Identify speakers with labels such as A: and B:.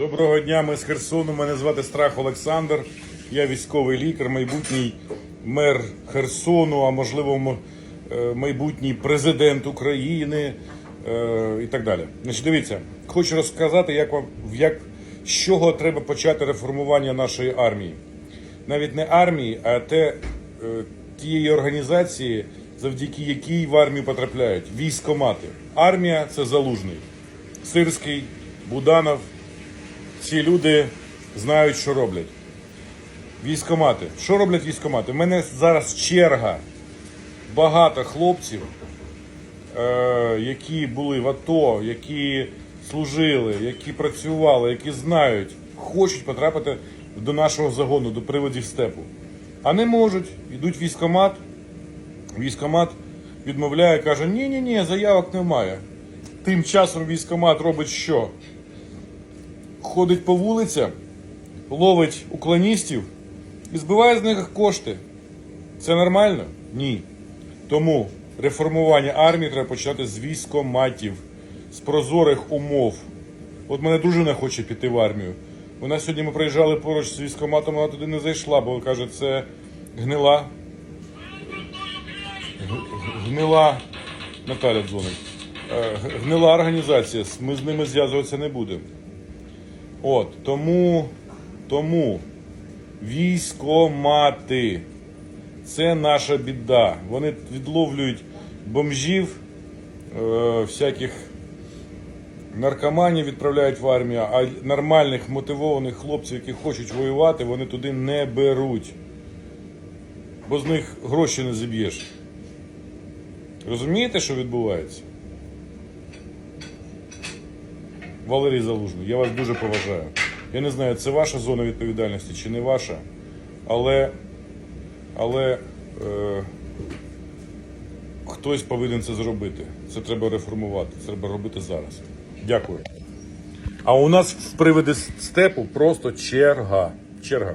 A: Доброго дня, ми з Херсону. Мене звати Страх Олександр. Я військовий лікар, майбутній мер Херсону, а можливо, е, майбутній президент України е, і так далі. Значить, дивіться, хочу розказати, як вам як з чого треба почати реформування нашої армії. Навіть не армії, а те е, тієї організації, завдяки якій в армію потрапляють військомати. Армія це залужний, Сирський, Буданов. Ці люди знають, що роблять. Військомати. Що роблять військомати? У мене зараз черга. Багато хлопців, е, які були в АТО, які служили, які працювали, які знають, хочуть потрапити до нашого загону, до приводів степу. А не можуть, йдуть військомат. Військомат відмовляє, каже: ні, ні, ні, заявок немає. Тим часом військомат робить що? Ходить по вулицям, ловить уклоністів і збиває з них кошти. Це нормально? Ні. Тому реформування армії треба почати з військоматів, з прозорих умов. От мене дружина хоче піти в армію. Вона сьогодні ми приїжджали поруч з військоматом, вона туди не зайшла, бо каже, це гнила. Гнила. Наталя дзвонить. Е, Гнила організація. Ми з ними зв'язуватися не будемо. От, тому, тому військомати це наша біда. Вони відловлюють бомжів, е, всяких наркоманів відправляють в армію, а нормальних мотивованих хлопців, які хочуть воювати, вони туди не беруть. Бо з них гроші не зіб'єш. Розумієте, що відбувається? Валерій Залужний, я вас дуже поважаю. Я не знаю, це ваша зона відповідальності чи не ваша, але, але е, хтось повинен це зробити. Це треба реформувати, це треба робити зараз. Дякую. А у нас в приводі степу просто черга. Черга.